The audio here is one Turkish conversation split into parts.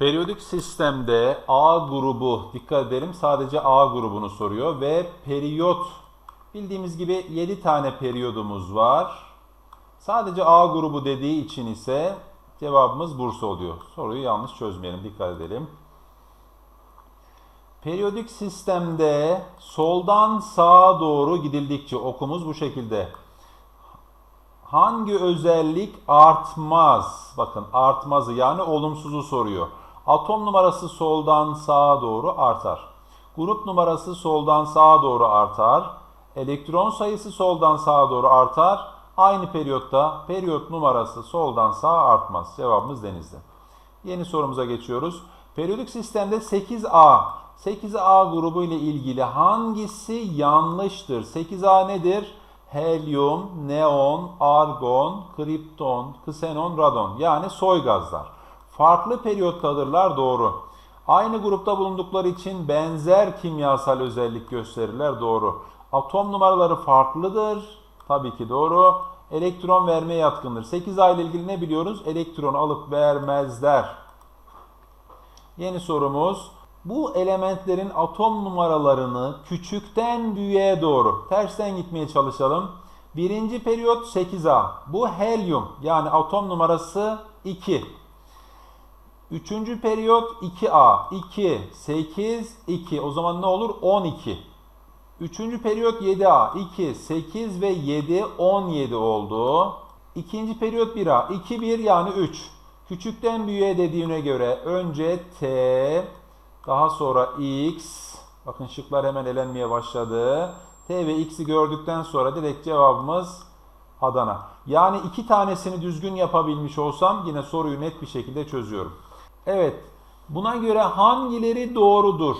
Periyodik sistemde A grubu, dikkat edelim sadece A grubunu soruyor ve periyot, bildiğimiz gibi 7 tane periyodumuz var. Sadece A grubu dediği için ise cevabımız Bursa oluyor. Soruyu yanlış çözmeyelim, dikkat edelim. Periyodik sistemde soldan sağa doğru gidildikçe okumuz bu şekilde. Hangi özellik artmaz? Bakın artmazı yani olumsuzu soruyor. Atom numarası soldan sağa doğru artar. Grup numarası soldan sağa doğru artar. Elektron sayısı soldan sağa doğru artar. Aynı periyotta periyot numarası soldan sağa artmaz. Cevabımız denizde. Yeni sorumuza geçiyoruz. Periyodik sistemde 8A. 8A grubu ile ilgili hangisi yanlıştır? 8A nedir? Helyum, neon, argon, kripton, ksenon, radon yani soy gazlar. Farklı periyottadırlar doğru. Aynı grupta bulundukları için benzer kimyasal özellik gösterirler doğru. Atom numaraları farklıdır. Tabii ki doğru. Elektron vermeye yatkındır. 8A ile ilgili ne biliyoruz? Elektron alıp vermezler. Yeni sorumuz. Bu elementlerin atom numaralarını küçükten büyüğe doğru tersten gitmeye çalışalım. Birinci periyot 8A. Bu helyum yani atom numarası 2. Üçüncü periyot 2A. 2, 8, 2. O zaman ne olur? 12. Üçüncü periyot 7A. 2, 8 ve 7, 17 oldu. İkinci periyot 1A. 2, 1 yani 3. Küçükten büyüğe dediğine göre önce T, daha sonra X. Bakın şıklar hemen elenmeye başladı. T ve X'i gördükten sonra direkt cevabımız Adana. Yani iki tanesini düzgün yapabilmiş olsam yine soruyu net bir şekilde çözüyorum. Evet. Buna göre hangileri doğrudur?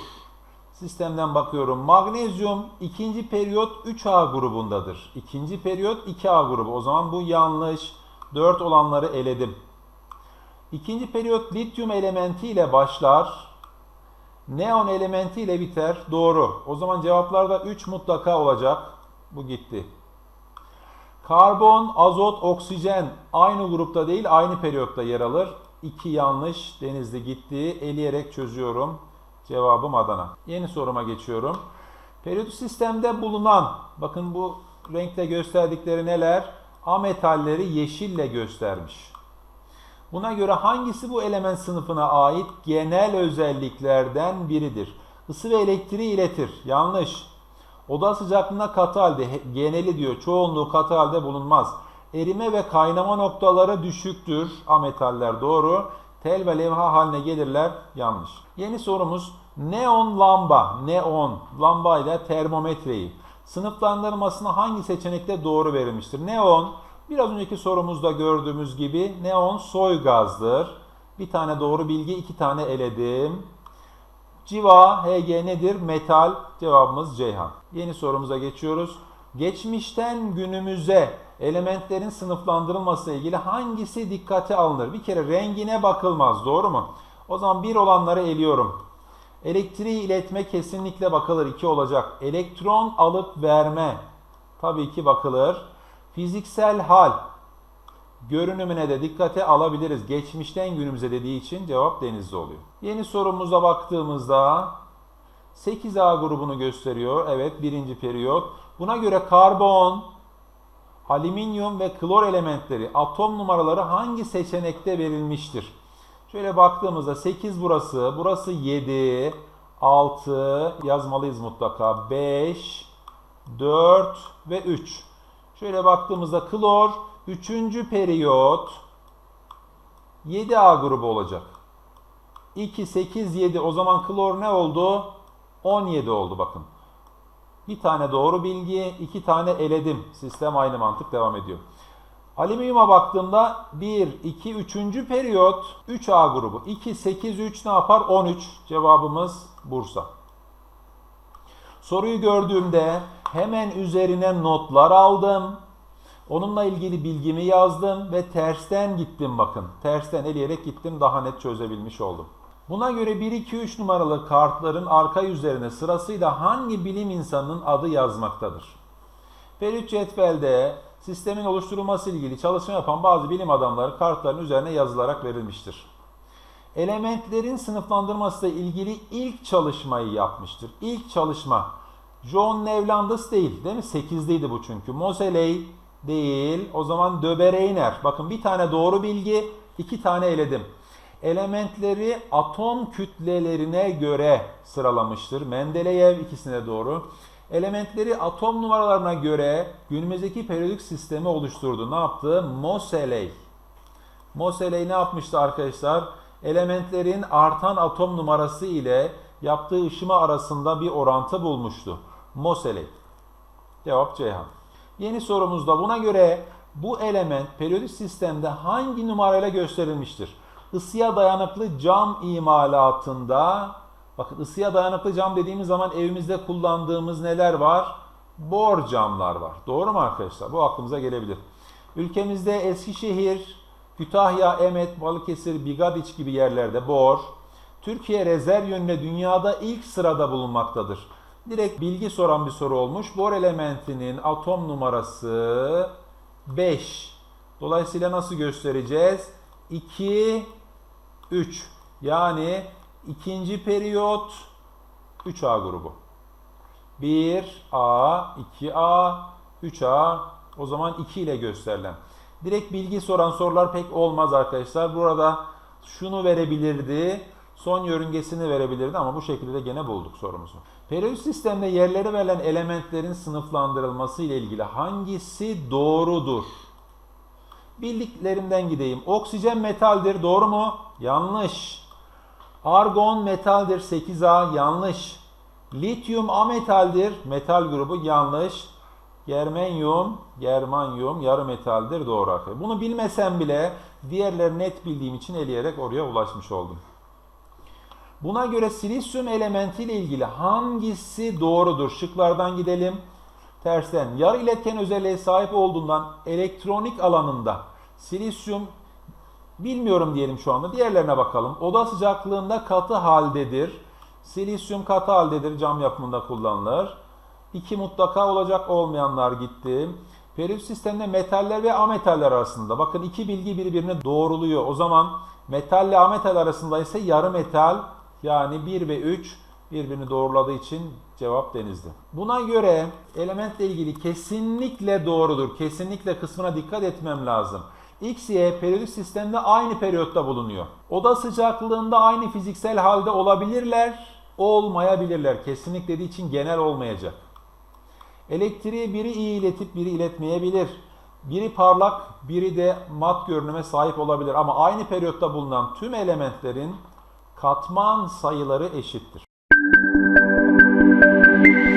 Sistemden bakıyorum. Magnezyum ikinci periyot 3A grubundadır. İkinci periyot 2A grubu. O zaman bu yanlış. 4 olanları eledim. İkinci periyot lityum elementi ile başlar. Neon elementi ile biter. Doğru. O zaman cevaplarda 3 mutlaka olacak. Bu gitti. Karbon, azot, oksijen aynı grupta değil aynı periyotta yer alır. 2 yanlış. Denizli gitti. Eleyerek çözüyorum. Cevabım Adana. Yeni soruma geçiyorum. Periyodik sistemde bulunan, bakın bu renkte gösterdikleri neler? A metalleri yeşille göstermiş. Buna göre hangisi bu element sınıfına ait genel özelliklerden biridir? Isı ve elektriği iletir. Yanlış. Oda sıcaklığına katı halde, geneli diyor, çoğunluğu katı halde bulunmaz. Erime ve kaynama noktaları düşüktür. Ametaller doğru. Tel ve levha haline gelirler. Yanlış. Yeni sorumuz neon lamba. Neon lamba ile termometreyi. Sınıflandırmasına hangi seçenekte doğru verilmiştir? Neon Biraz önceki sorumuzda gördüğümüz gibi neon soy gazdır. Bir tane doğru bilgi, iki tane eledim. Civa, Hg nedir? Metal. Cevabımız Ceyhan. Yeni sorumuza geçiyoruz. Geçmişten günümüze elementlerin sınıflandırılması ile ilgili hangisi dikkate alınır? Bir kere rengine bakılmaz. Doğru mu? O zaman bir olanları eliyorum. Elektriği iletme kesinlikle bakılır. 2 olacak. Elektron alıp verme. Tabii ki bakılır. Fiziksel hal görünümüne de dikkate alabiliriz. Geçmişten günümüze dediği için cevap denizli oluyor. Yeni sorumuza baktığımızda 8A grubunu gösteriyor. Evet birinci periyot. Buna göre karbon, alüminyum ve klor elementleri atom numaraları hangi seçenekte verilmiştir? Şöyle baktığımızda 8 burası, burası 7, 6 yazmalıyız mutlaka. 5, 4 ve 3. Şöyle baktığımızda klor 3. periyot 7A grubu olacak. 2, 8, 7 o zaman klor ne oldu? 17 oldu bakın. Bir tane doğru bilgi, iki tane eledim. Sistem aynı mantık devam ediyor. Alüminyuma baktığımda 1, 2, 3. periyot 3A grubu. 2, 8, 3 ne yapar? 13. Cevabımız Bursa. Soruyu gördüğümde hemen üzerine notlar aldım. Onunla ilgili bilgimi yazdım ve tersten gittim bakın. Tersten eleyerek gittim daha net çözebilmiş oldum. Buna göre 1, 2, 3 numaralı kartların arka yüzlerine sırasıyla hangi bilim insanının adı yazmaktadır? Periyot cetvelde sistemin oluşturulması ilgili çalışma yapan bazı bilim adamları kartların üzerine yazılarak verilmiştir. Elementlerin sınıflandırması ile ilgili ilk çalışmayı yapmıştır. İlk çalışma John Nevlandus değil değil mi? 8'liydi bu çünkü. Moseley değil. O zaman Döbereiner. Bakın bir tane doğru bilgi, iki tane eledim. Elementleri atom kütlelerine göre sıralamıştır. Mendeleyev ikisine doğru. Elementleri atom numaralarına göre günümüzdeki periyodik sistemi oluşturdu. Ne yaptı? Moseley. Moseley ne yapmıştı arkadaşlar? Elementlerin artan atom numarası ile yaptığı ışıma arasında bir orantı bulmuştu. Moseley. Cevap Ceyhan. Yeni sorumuzda buna göre bu element periyodik sistemde hangi numarayla gösterilmiştir? Isıya dayanıklı cam imalatında bakın ısıya dayanıklı cam dediğimiz zaman evimizde kullandığımız neler var? Bor camlar var. Doğru mu arkadaşlar? Bu aklımıza gelebilir. Ülkemizde Eskişehir, Kütahya, Emet, Balıkesir, Bigadiç gibi yerlerde bor. Türkiye rezerv yönüne dünyada ilk sırada bulunmaktadır. Direkt bilgi soran bir soru olmuş. Bor elementinin atom numarası 5. Dolayısıyla nasıl göstereceğiz? 2, 3. Yani ikinci periyot 3A grubu. 1A, 2A, 3A o zaman 2 ile gösterilen. Direkt bilgi soran sorular pek olmaz arkadaşlar. Burada şunu verebilirdi. Son yörüngesini verebilirdi ama bu şekilde de gene bulduk sorumuzu. Periyodik sistemde yerleri verilen elementlerin sınıflandırılması ile ilgili hangisi doğrudur? Bildiklerimden gideyim. Oksijen metaldir. Doğru mu? Yanlış. Argon metaldir. 8A. Yanlış. Lityum ametaldir. Metal grubu. Yanlış. Germanyum, germanyum yarı metaldir. Doğru. Bunu bilmesem bile diğerleri net bildiğim için eleyerek oraya ulaşmış oldum. Buna göre silisyum elementi ile ilgili hangisi doğrudur? Şıklardan gidelim. Tersten yarı iletken özelliğe sahip olduğundan elektronik alanında silisyum bilmiyorum diyelim şu anda. Diğerlerine bakalım. Oda sıcaklığında katı haldedir. Silisyum katı haldedir. Cam yapımında kullanılır. İki mutlaka olacak olmayanlar gitti. Periyodik sistemde metaller ve ametaller arasında. Bakın iki bilgi birbirini doğruluyor. O zaman metal ile ametal arasında ise yarı metal yani 1 ve 3 birbirini doğruladığı için cevap denizdi. Buna göre elementle ilgili kesinlikle doğrudur. Kesinlikle kısmına dikkat etmem lazım. X, Y periyodik sistemde aynı periyotta bulunuyor. Oda sıcaklığında aynı fiziksel halde olabilirler, olmayabilirler. Kesinlik dediği için genel olmayacak. Elektriği biri iyi iletip biri iletmeyebilir. Biri parlak, biri de mat görünüme sahip olabilir. Ama aynı periyotta bulunan tüm elementlerin katman sayıları eşittir. Thank you.